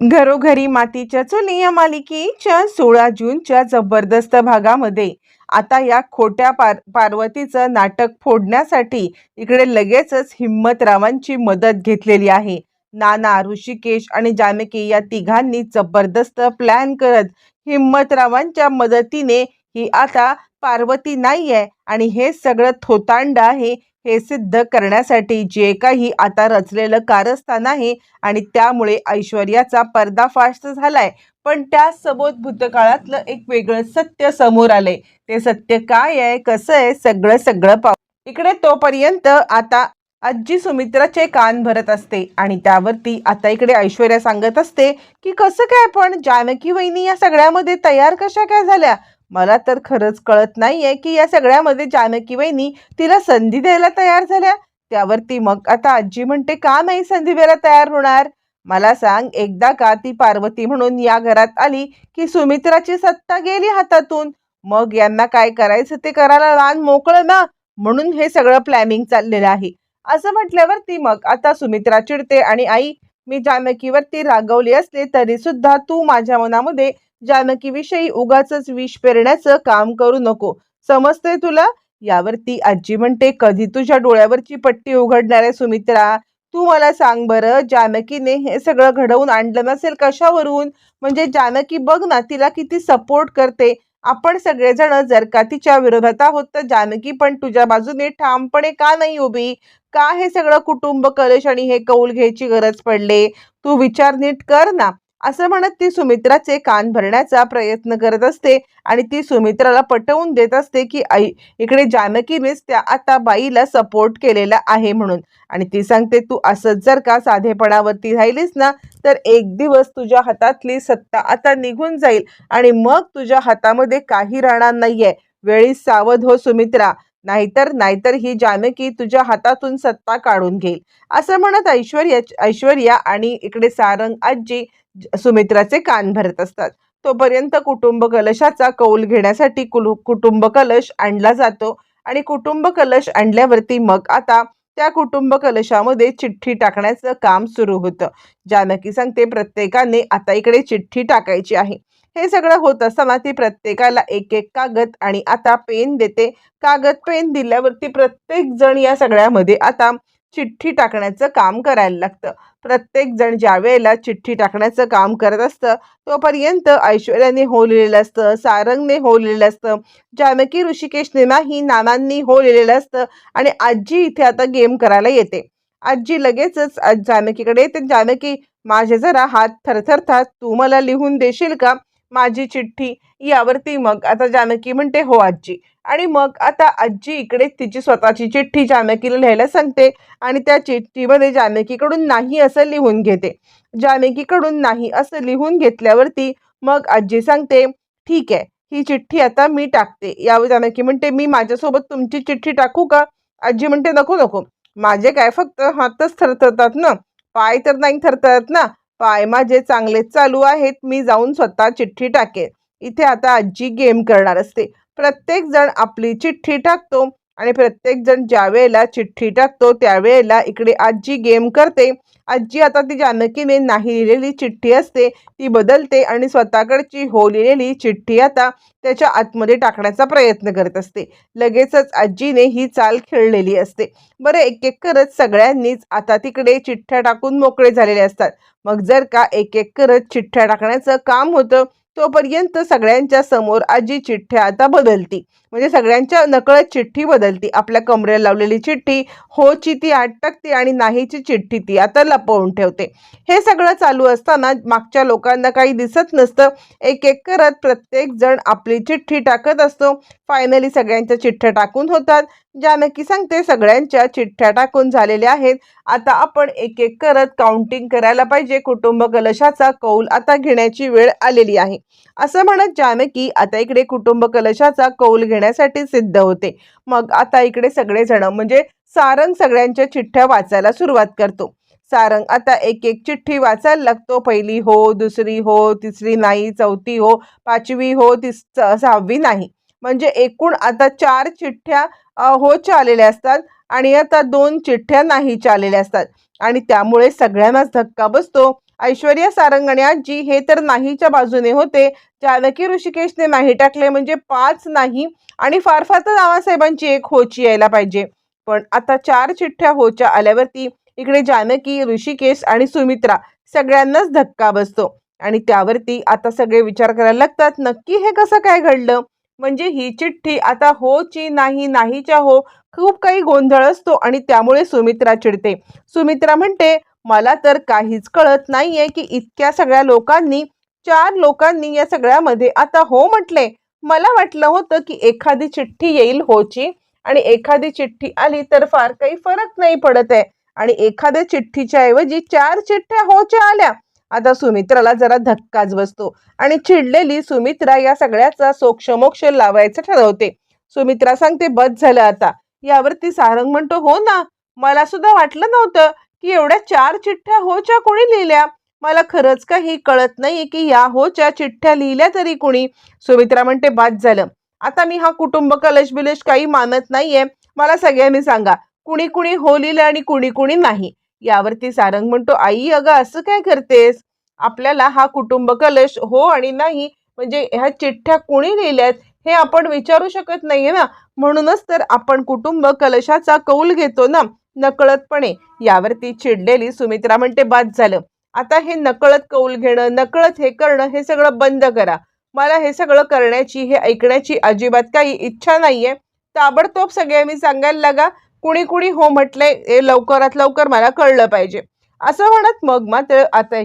घरोघरी मातीच्या चुली या मालिकेच्या सोळा जूनच्या जबरदस्त भागामध्ये. आता या खोट्या पार पार्वतीचं नाटक फोडण्यासाठी इकडे लगेचच हिम्मतरावांची मदत घेतलेली आहे. नाना ऋषिकेश आणि जानकी या तिघांनी जबरदस्त प्लॅन करत हिम्मतरावांच्या मदतीने ही आता पार्वती नाही आहे आणि हे सगळं थोतांड आहे हे सिद्ध करण्यासाठी जे काही आता रचलेलं कारस्थान आहे आणि त्यामुळे ऐश्वर्याचा पर्दाफाश झालाय पण त्या समोर भूतकाळातलं एक वेगळं सत्य समोर आलंय. ते सत्य काय आहे कसं आहे सगळं सगळं पाहू. इकडे तोपर्यंत आता आजी सुमित्राचे कान भरत असते आणि त्यावरती आता इकडे ऐश्वर्या सांगत असते की कसं काय पण जानकी वहिनी या सगळ्यामध्ये तयार कशा काय झाल्या? मला तर खरंच कळत नाहीये की या सगळ्यामध्ये जानकी वहिनी तिला संधी द्यायला तयार झाल्या. त्यावरती मग आता आजी म्हणते का नाही संधी द्यायला तयार होणार? मला सांग एकदा का ती पार्वती म्हणून या घरात आली की सुमित्राची सत्ता गेली हातातून? मग यांना काय करायचं ते करायला लहान मोकळं ना? म्हणून हे सगळं प्लॅनिंग चाललेलं आहे. असं म्हटल्यावरती मग आता सुमित्रा चिडते आणि आई मी जानकीवरती रागवली असले तरी सुद्धा तू माझ्या मनामध्ये जानकीविषयी उगाच विष पेरण्याचं काम करू नको. समजतंय तुला? यावरती आजी म्हणते कधी तुझ्या डोळ्यावरची पट्टी उघडणार आहे सुमित्रा? तू मला सांग बरं जानकीने हे सगळं घडवून आणलं नसेल कशावरून? म्हणजे जानकी बघ ना तिला किती सपोर्ट करते. आपण सगळेजण जर का तिच्या विरोधात आहोत तर जानकी पण तुझ्या बाजूने ठामपणे का नाही उभी? का हे सगळं कुटुंब कलश आणि हे कौल घ्यायची गरज पडले? तू विचार नीट कर ना. असं म्हणत ती सुमित्राचे कान भरण्याचा प्रयत्न करत असते आणि ती सुमित्राला पटवून देत असते की आई इकडे जानकीनेच त्या आता बाईला सपोर्ट केलेला आहे म्हणून. आणि ती सांगते तू असंच जर का साधेपणावरती राहिलीस ना तर एक दिवस तुझ्या हातातली सत्ता आता निघून जाईल आणि मग तुझ्या हातामध्ये काही राहणार नाहीये. वेळी सावध हो सुमित्रा. नाहीतर नाहीतर ही जानकी तुझ्या हातातून सत्ता काढून घेईल. असं म्हणत ऐश्वर्या ऐश्वर्या आणि इकडे सारंग आजी ज- सुमित्राचे कान भरत असतात. तोपर्यंत कुटुंब कलशाचा कौल घेण्यासाठी कुलु कुटुंब कलश आणला जातो आणि कुटुंब कलश आणल्यावरती मग आता त्या कुटुंब कलशामध्ये चिठ्ठी टाकण्याचं काम सुरू होतं. जानकी सांगते प्रत्येकाने आता इकडे चिठ्ठी टाकायची आहे. हे सगळं होत असताना ती प्रत्येकाला एक एक कागद आणि आता पेन देते. कागद पेन दिल्यावरती प्रत्येक जण या सगळ्यामध्ये आता चिठ्ठी टाकण्याचं काम करायला लागतं. प्रत्येक जण ज्या वेळेला चिठ्ठी टाकण्याचं काम करत असतं तोपर्यंत ऐश्वर्याने हो लिहिलेलं असतं सारंगने हो लिहिलेलं असतं जानकी ऋषिकेशने नाही नानांनी हो लिहिलेलं असतं आणि आजी इथे आता गेम करायला येते. आजी लगेचच आज जानकीकडे येते. जानकी माझे जरा हात थरथरतात तू मला लिहून देशील का? माझी चिठ्ठी यावरती मग आता जानकी म्हणते हो आजी आणि मग आता आजी इकडे तिची स्वतःची चिठ्ठी जानकीला लिहायला सांगते आणि त्या चिठ्ठीमध्ये जानकीकडून नाही असं लिहून घेते. जानकीकडून नाही असं लिहून घेतल्यावरती मग आजी सांगते ठीक आहे ही चिठ्ठी आता मी टाकते. यावर जानकी म्हणते मी माझ्यासोबत तुमची चिठ्ठी टाकू का? आजी म्हणते नको नको. माझे काय फक्त हातच थरथरतात ना. पाय तर नाही थरथरत ना. पाय माझे चांगले चालू आहेत मी जाऊन स्वतः चिठ्ठी टाकेन. इथे आता आजी गेम करणार असते. प्रत्येक जण आपली चिठ्ठी टाकतो. आणि प्रत्येक जण चिठ्ठी टाकतो त्यावेळेला इकडे आजी गेम करते. आजी आता ती जानकीने नाही लिहिलेली चिठ्ठी असते ती बदलते आणि स्वतःकडची हो लिहिलेली चिठ्ठी आता त्याच्या आतमध्ये टाकण्याचा प्रयत्न करत असते. लगेचच आजीने ही चाल खेळलेली असते. बरं एक एक करत सगळ्यांनीच आता तिकडे चिठ्ठ्या टाकून मोकळे झालेले असतात. मग जर का एक एक करत चिठ्ठ्या टाकण्याचं काम होतं तोपर्यंत सगळ्यांच्या समोर आजी चिठ्ठ्या आता बदलती. म्हणजे सगळ्यांच्या नकळत चिठ्ठी बदलती. आपल्या कमरेला लावलेली चिठ्ठी होची ती आत आणि नाहीची चिठ्ठी ती आता लपवून ठेवते. हे सगळं चालू असताना मागच्या लोकांना काही दिसत नसतं. एक एक करत प्रत्येक जण आपली चिठ्ठी टाकत असतो. फायनली सगळ्यांच्या चिठ्ठ्या टाकून होतात. जानकी सांगते सगळ्यांच्या चिठ्ठ्या टाकून झालेल्या आहेत. आता आपण एक एक करत काउंटिंग करायला पाहिजे. कुटुंब कलशाचा कौल आता घेण्याची वेळ आलेली आहे. असं म्हणत जानकी आता इकडे कुटुंब कलशाचा कौल घेण्यासाठी सिद्ध होते. मग आता इकडे सगळेजण म्हणजे सारंग सगळ्यांच्या चिठ्ठ्या वाचायला सुरुवात करतो. सारंग आता एक एक चिठ्ठी वाचायला लागतो. पहिली हो दुसरी हो तिसरी नाही चौथी हो पाचवी हो तिस सहावी नाही. म्हणजे एकूण आता चार चिठ्ठ्या होच्या आलेल्या असतात आणि आता दोन चिठ्ठ्या नाहीच्या आलेल्या असतात. आणि त्यामुळे सगळ्यांनाच धक्का बसतो. ऐश्वर्या सारंगण्याजी आजी हे तर नाहीच्या बाजूने होते. जानकी ऋषिकेशने नाही टाकले म्हणजे पाच नाही आणि फार फार तर नानासाहेबांची एक होची यायला पाहिजे. पण आता चार चिठ्ठ्या होच्या आल्यावरती इकडे जानकी ऋषिकेश आणि सुमित्रा सगळ्यांनाच धक्का बसतो. आणि त्यावरती आता सगळे विचार करायला लागतात नक्की हे कसं काय घडलं? म्हणजे ही चिठ्ठी आता होची नाही नाहीच्या हो खूप काही गोंधळ असतो आणि त्यामुळे सुमित्रा चिडते. सुमित्रा म्हणते मला तर काहीच कळत नाहीये की इतक्या सगळ्या लोकांनी चार लोकांनी या सगळ्यामध्ये आता हो म्हटले. मला वाटलं होतं की एखादी चिठ्ठी येईल होची आणि एखादी चिठ्ठी आली तर फार काही फरक नाही पडत आहे. आणि एखाद्या चिठ्ठीच्या ऐवजी चार चिठ्ठ्या होच्या आल्या. आता सुमित्राला जरा धक्काच बसतो आणि चिडलेली सुमित्रा या सगळ्याचा सोक्षमोक्ष लावायचं ठरवते. सुमित्रा सांगते बस झालं आता. यावरती सारंग म्हणतो हो ना. मला सुद्धा वाटलं नव्हतं की एवढ्या चार चिठ्ठ्या होच्या कोणी लिहिल्या? मला खरंच काही कळत नाही की या होच्या चिठ्ठ्या लिहिल्या तरी कोणी. सुमित्रा म्हणते बाद झालं. आता मी हा कुटुंब कलश बिलश काही मानत नाहीये. मला सगळ्यांनी सांगा. कुणी कुणी हो लिहिलं आणि कुणी कुणी नाही. यावरती सारंग म्हणतो आई अगं असं काय करतेस? आपल्याला हा कुटुंब कलश हो आणि नाही म्हणजे ह्या चिठ्ठ्या कोणी लिहिल्यात? हे आपण विचारू शकत नाहीये ना. म्हणूनच तर आपण कुटुंब कलशाचा कौल घेतो ना. नकळतपणे यावरती चिडलेली सुमित्रा म्हणते बाद झालं. आता हे नकळत कौल घेणं नकळत हे करणं हे सगळं बंद करा. मला हे सगळं करण्याची हे ऐकण्याची अजिबात काही इच्छा नाहीये. ताबडतोब सगळे मी सांगायला लागा कुणी कुणी हो म्हटलंय हे लवकरात लवकर मला कळलं पाहिजे. असं म्हणत मग मात्र आता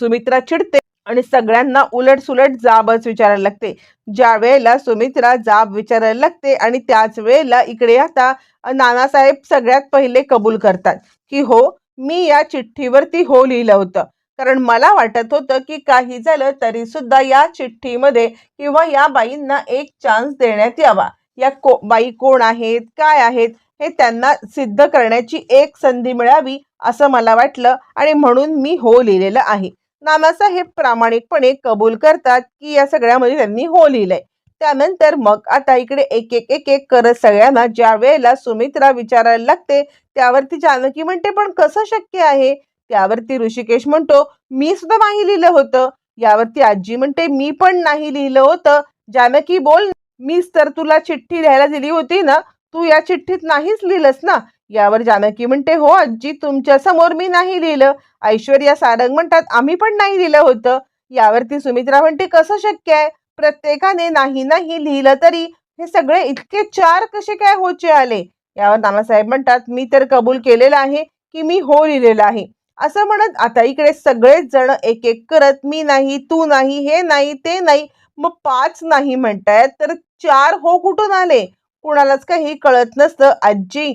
सुमित्रा चिडते. आणि सगळ्यांना उलट सुलट जाबच विचारायला लागते. ज्या वेळेला सुमित्रा जाब विचारायला लागते आणि त्याच वेळेला इकडे आता नानासाहेब सगळ्यात पहिले कबूल करतात की हो मी या चिठ्ठीवरती हो लिहिलं होतं. कारण मला वाटत होतं की काही झालं तरी सुद्धा या चिठ्ठीमध्ये किंवा या बाईंना एक चान्स देण्यात यावा. या को बाई कोण आहेत काय आहेत हे त्यांना सिद्ध करण्याची एक संधी मिळावी असं मला वाटलं आणि म्हणून मी हो लिहिलेलं आहे. नानासाहेब प्रामाणिकपणे कबूल करतात की या सगळ्यामध्ये त्यांनी हो लिहिलंय. त्यानंतर मग आता इकडे एक एक एक एक करत सगळ्यांना ज्या वेळेला सुमित्रा विचारायला लागते त्यावरती जानकी म्हणते पण कसं शक्य आहे? त्यावरती ऋषिकेश म्हणतो मी सुद्धा नाही लिहिलं होतं. यावरती आजी म्हणते मी पण नाही लिहिलं होतं. जानकी बोल मीच तर तुला चिठ्ठी लिहायला दिली होती ना तू या चिठ्ठीत नाहीच लिहिलंस ना यावर जानकी म्हणते हो आजी तुमच्यासमोर मी नाही लिहिलं. ऐश्वर्या सारंग म्हणतात आम्ही पण नाही लिहिलं होतं. यावरती सुमित्रा म्हणते कसं शक्य आहे? प्रत्येकाने नाही नाही लिहिलं तरी हे सगळे इतके चार कसे काय होचे आले? यावर नानासाहेब म्हणतात मी तर कबूल केलेलं आहे की मी हो लिहिलेलं आहे. असं म्हणत आता इकडे सगळेच जण एक एक करत मी नाही तू नाही हे नाही ते नाही मग पाच नाही म्हणतायत तर चार हो कुठून आले? कुणालाच काही कळत नसतं. आजी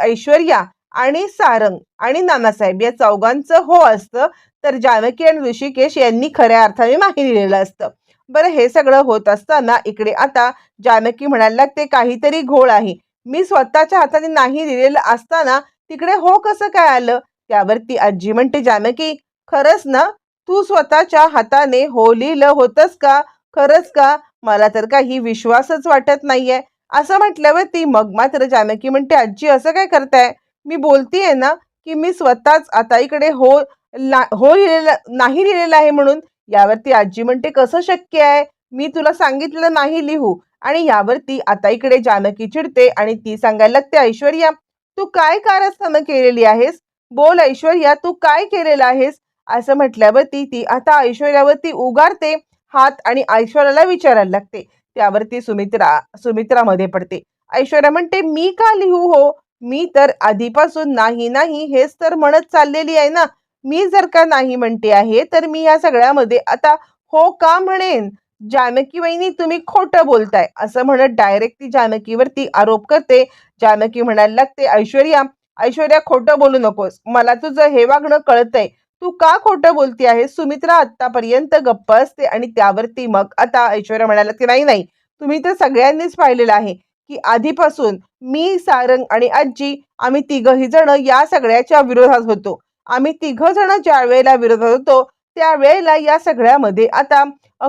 ऐश्वर्या आणि सारंग आणि नानासाहेब या चौघांचं हो असतं. तर जानकी आणि ऋषिकेश यांनी खऱ्या अर्थाने नाही लिहिलेलं असतं. बरं हे सगळं होत असताना इकडे आता जानकी म्हणायला लागते काहीतरी घोळ आहे. मी स्वतःच्या हाताने नाही लिहिलेलं असताना तिकडे हो कसं काय आलं? त्यावरती आजी म्हणते जानकी खरंच ना? तू स्वतःच्या हाताने हो लिहिलं होतंस का? खरंच का? मला तर काही विश्वासच वाटत नाहीये. असं म्हटल्यावरती मग मात्र जानकी म्हणते आजी असं काय करताय? मी बोलतीये ना की मी स्वतःच आता इकडे हो ला हो लिहिलेलं नाही लिहिलेलं आहे म्हणून. यावरती आजी म्हणते कसं शक्य आहे? मी तुला सांगितलं नाही लिहू. आणि यावरती आता इकडे जानकी चिडते आणि ती सांगायला लागते ऐश्वर्या तू काय कारस्थानं केलेली आहेस? बोल ऐश्वर्या तू काय केलेलं आहेस? असं म्हटल्यावरती ती आता ऐश्वर्यावरती उगारते हात आणि ऐश्वर्याला विचारायला लागते. त्यावरती सुमित्रा सुमित्रामध्ये पडते. ऐश्वर्या म्हणते मी का लिहू हो? मी तर आधीपासून नाही नाही हेच तर म्हणत चाललेली आहे ना. मी जर का नाही म्हणते आहे तर मी या सगळ्यामध्ये आता हो का म्हणेन? जानकी वहिनी तुम्ही खोटं बोलताय. असं म्हणत डायरेक्ट ती जानकीवरती आरोप करते. जानकी म्हणायला लागते ऐश्वर्या ऐश्वर्या खोटं बोलू नकोस. मला तुझं हे वागणं कळतंय. तू का खोटं बोलती आहे सुमित्रा आतापर्यंत गप्प असते आणि त्यावरती मग आता ऐश्वर्या म्हणाला की नाही नाही तुम्ही तर सगळ्यांनीच पाहिलेलं आहे की आधीपासून मी सारंग आणि आजी आम्ही तिघही जण या सगळ्याच्या विरोधात होतो. आम्ही तिघ जण ज्या वेळेला विरोधात होतो त्यावेळेला या सगळ्यामध्ये आता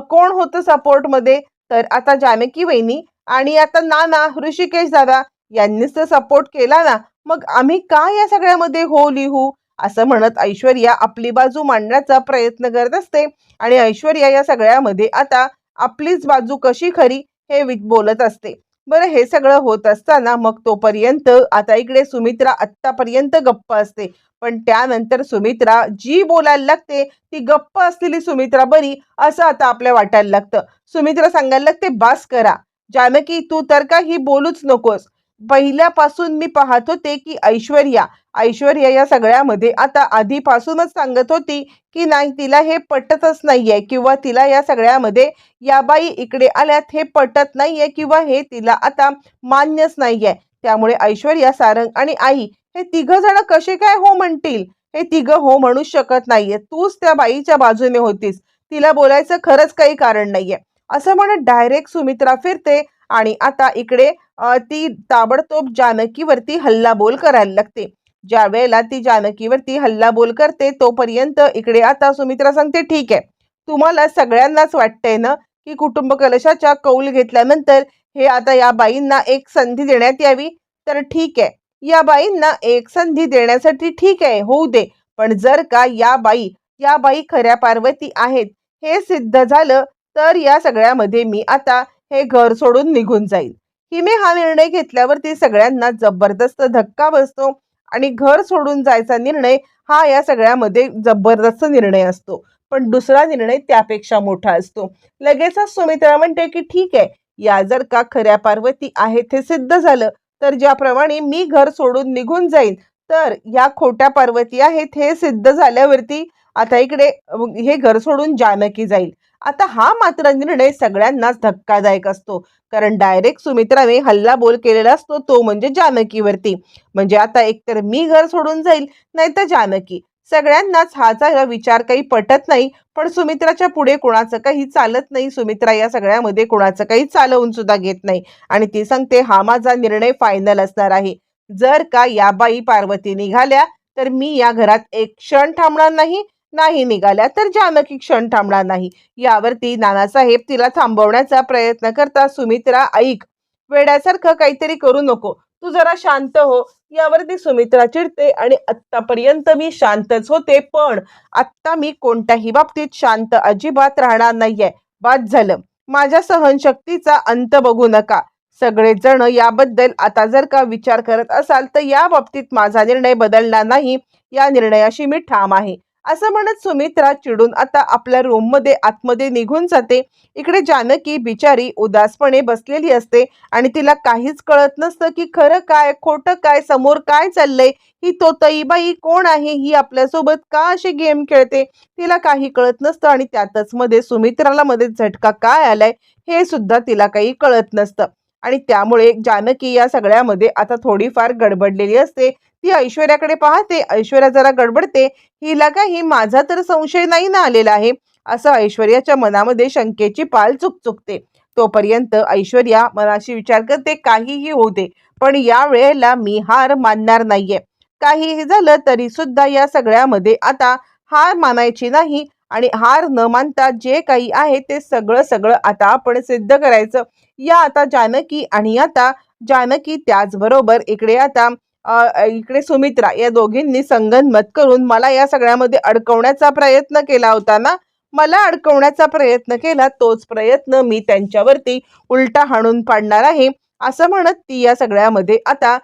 कोण होतं सपोर्टमध्ये? तर आता जानकी वहिनी आणि आता नाना ऋषिकेश दादा यांनीच तर सपोर्ट केला ना. मग आम्ही का या सगळ्यामध्ये हो लिहू? असं म्हणत ऐश्वर्या आपली बाजू मांडण्याचा प्रयत्न करत असते. आणि ऐश्वर्या या सगळ्यामध्ये आता आपलीच बाजू कशी खरी हे बोलत असते. बरं हे सगळं होत असताना मग तोपर्यंत आता इकडे सुमित्रा आत्तापर्यंत गप्प असते. पण त्यानंतर सुमित्रा जी बोलायला लागते ती गप्प असलेली सुमित्रा बरी असं आता आपल्या वाटायला लागतं. सुमित्रा सांगायला लागते बास करा. जानकी तू तर काही बोलूच नकोस. पहिल्यापासून मी पाहत होते की ऐश्वर्या ऐश्वर्या या सगळ्यामध्ये आता आधीपासूनच सांगत होती की नाही तिला हे पटतच नाहीये किंवा तिला या सगळ्यामध्ये या बाई इकडे आल्यात हे पटत नाहीये किंवा हे तिला आता मान्यच नाहीये. त्यामुळे ऐश्वर्या सारंग आणि आई हे तिघ जण कसे काय हो म्हणतील? हे तिघ हो म्हणू शकत नाहीये. तूच त्या बाईच्या बाजूने होतीस. तिला बोलायचं खरंच काही कारण नाहीये. असं म्हणत डायरेक्ट सुमित्रा फिरते आणि आता इकडे ती ताबडतोब जानकीवरती हल्लाबोल करायला लागते. ज्या वेळेला ती जानकीवरती हल्लाबोल करते तोपर्यंत इकडे आता सुमित्रा सांगते ठीक आहे. तुम्हाला सगळ्यांनाच वाटतंय ना की कुटुंब कलशाच्या कौल घेतल्यानंतर हे आता या बाईंना एक संधी देण्यात यावी? तर ठीक आहे. या बाईंना एक संधी देण्यासाठी ठीक आहे होऊ दे. पण जर का या बाई या बाई खऱ्या पार्वती आहेत हे सिद्ध झालं तर या सगळ्यामध्ये मी आता हे घर सोडून निघून जाईल हिने हा निर्णय घेतल्यावरती सगळ्यांना जबरदस्त धक्का बसतो आणि घर सोडून जायचा निर्णय हा या सगळ्यामध्ये जबरदस्त निर्णय असतो. पण दुसरा निर्णय त्यापेक्षा मोठा असतो. लगेचच सुमित्रा म्हणते की ठीक आहे या जर का खऱ्या पार्वती आहेत हे सिद्ध झालं तर ज्याप्रमाणे मी घर सोडून निघून जाईन तर या खोट्या पार्वती आहेत हे सिद्ध झाल्यावरती आता इकडे हे घर सोडून जानकी जाईल. आता हा मात्र निर्णय सगळ्यांनाच धक्कादायक असतो. कारण डायरेक्ट सुमित्राने हल्ला बोल केलेला असतो तो म्हणजे जानकीवरती. म्हणजे आता एकतर मी घर सोडून जाईल नाही तर जानकी. सगळ्यांनाच हा विचार काही पटत नाही पण सुमित्राच्या पुढे कोणाचं काही चालत नाही. सुमित्रा या सगळ्यामध्ये कोणाचं काही चालवून सुद्धा घेत नाही. आणि ती सांगते हा माझा निर्णय फायनल असणार आहे. जर का या बाई पार्वती निघाल्या तर मी या घरात एक क्षण थांबणार नाही नाही निघाल्या तर जानकी क्षण थांबणार नाही. यावरती नानासाहेब तिला थांबवण्याचा प्रयत्न करता सुमित्रा ऐक वेड्यासारखं काहीतरी करू नको. तू जरा शांत हो. यावरती सुमित्रा चिडते आणि आत्तापर्यंत मी शांतच होते पण आत्ता मी कोणत्याही बाबतीत शांत अजिबात राहणार नाहीये. बाद झालं. माझ्या सहनशक्तीचा अंत बघू नका. सगळेजण याबद्दल आता जर का विचार करत असाल तर या बाबतीत माझा निर्णय बदलणार नाही. या निर्णयाशी मी ठाम आहे. असं म्हणत सुमित्रा चिडून आता आपल्या रूममध्ये आतमध्ये निघून जाते. इकडे जानकी बिचारी उदासपणे बसलेली असते आणि तिला काहीच कळत नसतं की खरं काय खोटं काय समोर काय चाललंय. ही तो तईबाई कोण आहे? ही आपल्यासोबत का अशी गेम खेळते? तिला काही कळत नसतं आणि त्यातच मध्ये सुमित्राला मध्ये झटका काय आलाय? हे सुद्धा तिला काही कळत नसतं. आणि त्यामुळे जानकी या सगळ्यामध्ये आता थोडीफार गडबडलेली असते. ती ऐश्वर्याकडे पाहते ऐश्वर्या जरा गडबडते. हिला काही माझा तर संशय नाही ना आलेला आहे. असं ऐश्वर्याच्या मनामध्ये शंकेची पाल चुकचुकते. तोपर्यंत ऐश्वर्या मनाशी विचार करते काहीही होऊ दे पण या वेळेला मी हार मानणार नाहीये. काहीही झालं तरी सुद्धा या सगळ्यामध्ये आता हार मानायची नाही आणि हार न मानता जे काही आहे ते सगळं सगळं आता आपण सिद्ध करायचं. या आता जानकी आणि आता जानकी त्याचबरोबर इकडे आता इकडे सुमित्रा या दोघींनी संगनमत करून मला या सगळ्यामध्ये अडकवण्याचा प्रयत्न केला होता ना? मला अडकवण्याचा प्रयत्न केला तोच प्रयत्न मी त्यांच्यावरती उलटा हाणून पाडणार आहे असं म्हणत ती या सगळ्यामध्ये आता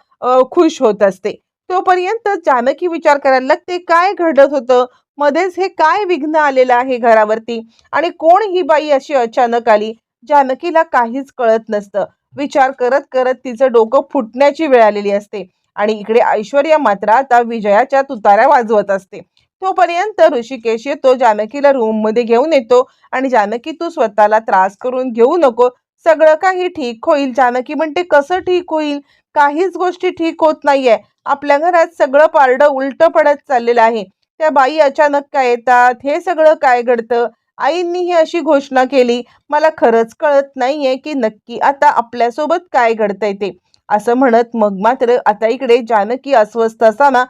खुश होत असते. तोपर्यंत जानकी विचार करायला लागते काय घडत होतं? मध्येच हे काय विघ्न आलेलं आहे घरावरती? आणि कोण ही बाई अशी अचानक आली? जानकीला काहीच कळत नसतं. विचार करत करत तिचं डोकं फुटण्याची वेळ आलेली असते. आणि इकडे ऐश्वर्या मात्र आता विजयाच्या तुताऱ्या वाजवत असते. तोपर्यंत ऋषिकेश येतो जानकीला रूममध्ये घेऊन येतो आणि जानकी तू स्वतःला त्रास करून घेऊ नको. सगळं काही ठीक होईल. जानकी म्हणते कसं ठीक होईल? काहीच गोष्टी ठीक होत नाहीये. आपल्या घरात सगळं पारडं उलट पडत चाललेलं आहे. त्या बाई अचानक काय येतात? हे सगळं काय घडतं? आईंनी ही अशी घोषणा केली. मला खरंच कळत नाहीये की नक्की आता आपल्यासोबत काय घडतंय ते. असं म्हणत मग मात्र आता इकडे जानकी अस्वस्थ असताना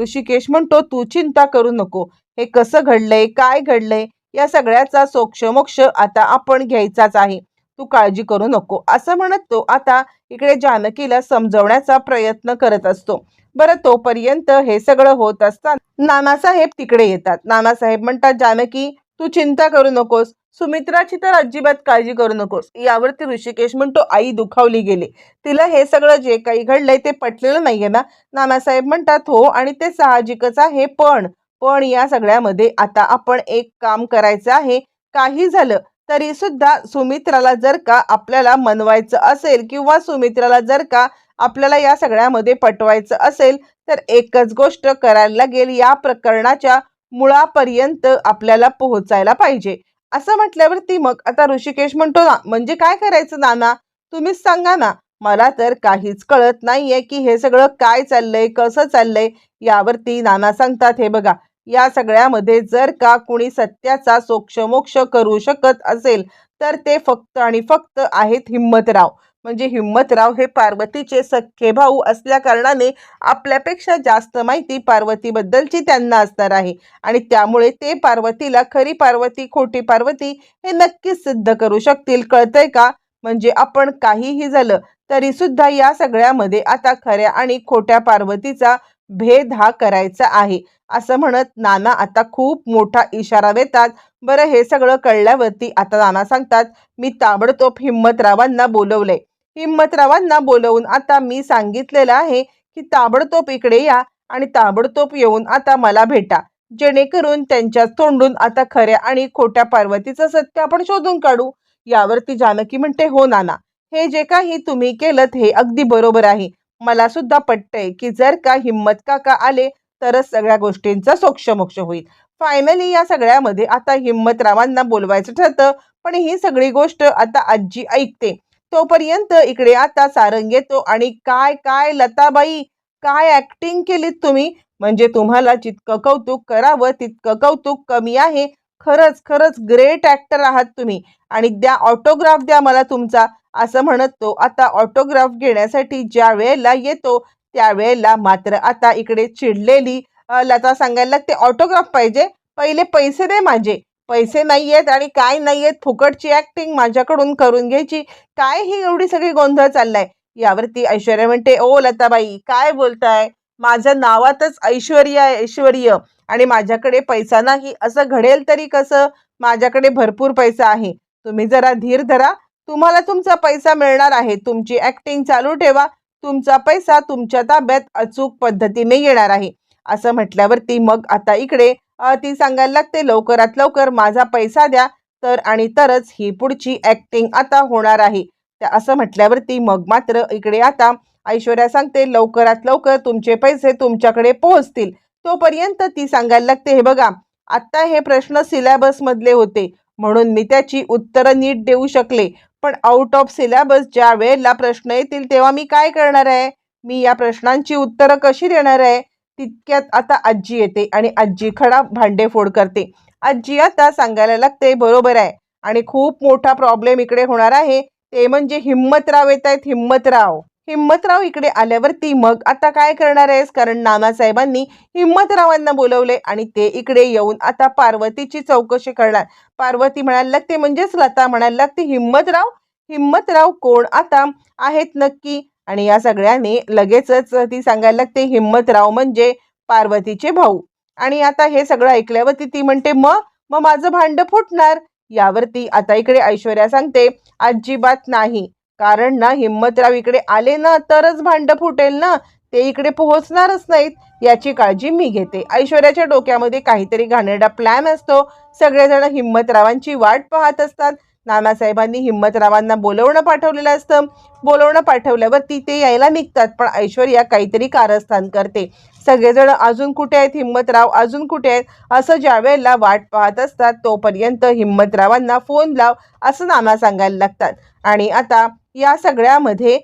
ऋषिकेश म्हणतो तू चिंता करू नको. हे कसं घडलंय? काय घडलंय? या सगळ्याचा सोक्ष मोक्ष आता आपण घ्यायचाच आहे. तू काळजी करू नको. असं म्हणत तो आता इकडे जानकीला समजवण्याचा प्रयत्न करत असतो. बरं तोपर्यंत हे सगळं होत असताना नानासाहेब तिकडे येतात. नानासाहेब म्हणतात जानकी तू चिंता करू नकोस. सुमित्राची तर अजिबात काळजी करू नकोस. यावरती ऋषिकेश म्हणतो आई दुखावली गेली. तिला हे सगळं जे काही घडलंय ते पटलेलं नाहीये ना? नानासाहेब म्हणतात हो आणि ते साहजिकच आहे पण पण या सगळ्यामध्ये आता आपण एक काम करायचं आहे. काही झालं तरी सुद्धा सुमित्राला जर का आपल्याला मनवायचं असेल किंवा सुमित्राला जर का आपल्याला या सगळ्यामध्ये पटवायचं असेल तर एकच गोष्ट करायला लागेल. या प्रकरणाच्या मुळापर्यंत आपल्याला पोहोचायला पाहिजे. असं म्हटल्यावरती मग आता ऋषिकेश म्हणतो ना म्हणजे काय करायचं नाना? तुम्हीच सांगा ना. मला तर काहीच कळत नाहीये की हे सगळं काय चाललंय कसं चाललंय यावरती नाना सांगतात हे बघा. या सगळ्यामध्ये जर का कुणी सत्याचा सोक्षमोक्ष करू शकत असेल तर ते फक्त आणि फक्त आहेत हिंमतराव. म्हणजे हिम्मतराव हे पार्वतीचे सख्खे भाऊ असल्या कारणाने आपल्यापेक्षा जास्त माहिती पार्वतीबद्दलची त्यांना असणार आहे. आणि त्यामुळे ते पार्वतीला खरी पार्वती खोटी पार्वती हे नक्कीच सिद्ध करू शकतील. कळतंय का? म्हणजे आपण काहीही झालं तरी सुद्धा या सगळ्यामध्ये आता खऱ्या आणि खोट्या पार्वतीचा भेद हा करायचा आहे. असं म्हणत नाना आता खूप मोठा इशारा देतात. बरं हे सगळं कळल्यावरती आता नाना सांगतात मी ताबडतोब हिम्मतरावांना बोलवलंय. हिम्मतरावांना बोलवून आता मी सांगितलेलं आहे की ताबडतोब इकडे या आणि ताबडतोब येऊन आता मला भेटा. जेणेकरून त्यांच्या तोंडून आता खऱ्या आणि खोट्या पार्वतीचं सत्य आपण शोधून काढू. यावरती जानकी म्हणते हो नाना हे जे काही तुम्ही केलं हे अगदी बरोबर आहे. मला सुद्धा पटतंय की जर का हिम्मत काका आले तरच सगळ्या गोष्टींचा सोक्षमोक्ष होईल. फायनली या सगळ्यामध्ये आता हिम्मतरावांना बोलवायचं ठरतं पण ही सगळी गोष्ट आता आजी ऐकते. तोपर्यंत इकडे आता सारंग येतो आणि काय काय लताबाई काय ऍक्टिंग केलीत तुम्ही? म्हणजे तुम्हाला जितकं कौतुक करावं तितकं कौतुक कमी आहे. खरंच खरंच ग्रेट ऍक्टर आहात तुम्ही. आणि द्या ऑटोग्राफ द्या मला तुमचा असं म्हणत तो आता ऑटोग्राफ घेण्यासाठी ज्या वेळेला येतो त्यावेळेला मात्र आता इकडे चिडलेली लता सांगायला लागते ऑटोग्राफ पाहिजे पहिले पैसे दे माझे. पैसे नाही आहेत आणि काय नाही आहेत फुकटची ऍक्टिंग माझ्याकडून करून घ्यायची. काय ही एवढी सगळी गोंधळ चाललाय? यावरती ऐश्वर्या म्हणते ओ लताबाई काय बोलताय? माझ्या नावातच ऐश्वर्य आहे ऐश्वर्य. आणि माझ्याकडे पैसा नाही. असं घडेल तरी कसं? माझ्याकडे भरपूर पैसा आहे. तुम्ही जरा धीर धरा. तुम्हाला तुमचा पैसा मिळणार आहे. तुमची ऍक्टिंग चालू ठेवा. तुमचा पैसा तुमच्या ताब्यात अचूक पद्धतीने येणार आहे. असं म्हटल्यावरती मग आता इकडे ती सांगायला लागते लवकरात लवकर माझा पैसा द्या तर आणि तरच ही पुढची ऍक्टिंग आता होणार आहे. त्या असं म्हटल्यावरती मग मात्र इकडे आता ऐश्वर्या सांगते लवकरात लवकर तुमचे पैसे तुमच्याकडे पोहोचतील. तोपर्यंत ती सांगायला लागते हे बघा आत्ता हे प्रश्न सिलॅबसमधले होते म्हणून मी त्याची उत्तरं नीट देऊ शकले. पण आउट ऑफ सिलॅबस ज्या वेळेला प्रश्न येतील तेव्हा मी काय करणार आहे? मी या प्रश्नांची उत्तरं कशी देणार आहे? तितक्यात आता आजी येते आणि आजी खडा भांडेफोड करते. आजी आता सांगायला लागते बरोबर आहे आणि खूप मोठा प्रॉब्लेम इकडे होणार आहे. ते म्हणजे हिम्मतराव येत आहेत हिम्मतराव. हिम्मतराव इकडे आल्यावरती मग आता काय करणार आहेस? कारण नानासाहेबांनी हिम्मतरावांना बोलवले आणि ते इकडे येऊन आता पार्वतीची चौकशी करणार. पार्वती म्हणायला लागते म्हणजेच लता म्हणायला लागते हिम्मतराव हिम्मतराव कोण आता आहेत नक्की? आणि या सगळ्यांनी लगेचच ती सांगायला लागते हिम्मतराव म्हणजे पार्वतीचे भाऊ. आणि आता हे सगळं ऐकल्यावरती ती म्हणते मग मग माझं भांड फुटणार. यावरती आता इकडे ऐश्वर्या सांगते अजिबात नाही. कारण ना हिम्मतराव इकडे आले ना तरच भांड फुटेल ना. ते इकडे पोहोचणारच नाहीत. याची काळजी मी घेते. ऐश्वर्याच्या डोक्यामध्ये काहीतरी घाणेरडा प्लॅन असतो. सगळेजण हिम्मतरावांची वाट पाहत असतात. नानासाहेबांनी हिम्मतरावांना बोलवणं पाठवलेलं असतं. बोलवणं पाठवल्यावरती ते यायला निघतात पण ऐश्वर्या काहीतरी कारस्थान करते. सगळेजण अजून कुठे आहेत? हिम्मतराव अजून कुठे आहेत? असं ज्या वेळेला वाट पाहत असतात तोपर्यंत हिम्मतरावांना फोन लाव असं नाना सांगायला लागतात. आणि आता या सगळ्यामध्ये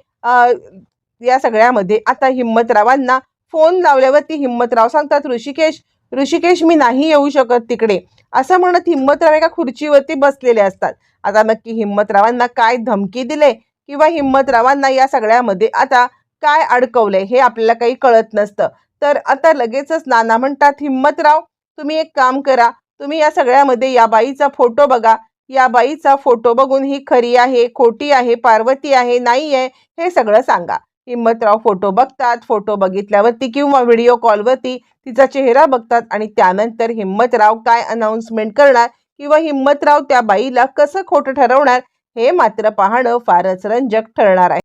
या सगळ्यामध्ये आता हिम्मतरावांना फोन लावल्यावरती हिम्मतराव सांगतात ऋषिकेश ऋषिकेश मी नाही येऊ शकत तिकडे. असं म्हणत हिंमतराव एका खुर्चीवरती बसलेले असतात. आता नक्की हिम्मतरावांना काय धमकी दिले किंवा हिंमतरावांना या सगळ्यामध्ये आता काय अडकवलंय हे आपल्याला काही कळत नसतं. तर आता लगेचच नाना म्हणतात हिंमतराव तुम्ही एक काम करा. तुम्ही या सगळ्यामध्ये या बाईचा फोटो बघा. या बाईचा फोटो बघून ही खरी आहे खोटी आहे पार्वती आहे नाही आहे हे सगळं सांगा. हिम्मतराव फोटो बघतात. फोटो बघितल्यावरती किंवा व्हिडिओ कॉलवरती तिचा चेहरा बघतात आणि त्यानंतर हिम्मतराव काय अनाऊन्समेंट करणार किंवा हिम्मतराव त्या बाईला कसं खोटं ठरवणार हे मात्र पाहणं फारच रंजक ठरणार आहे.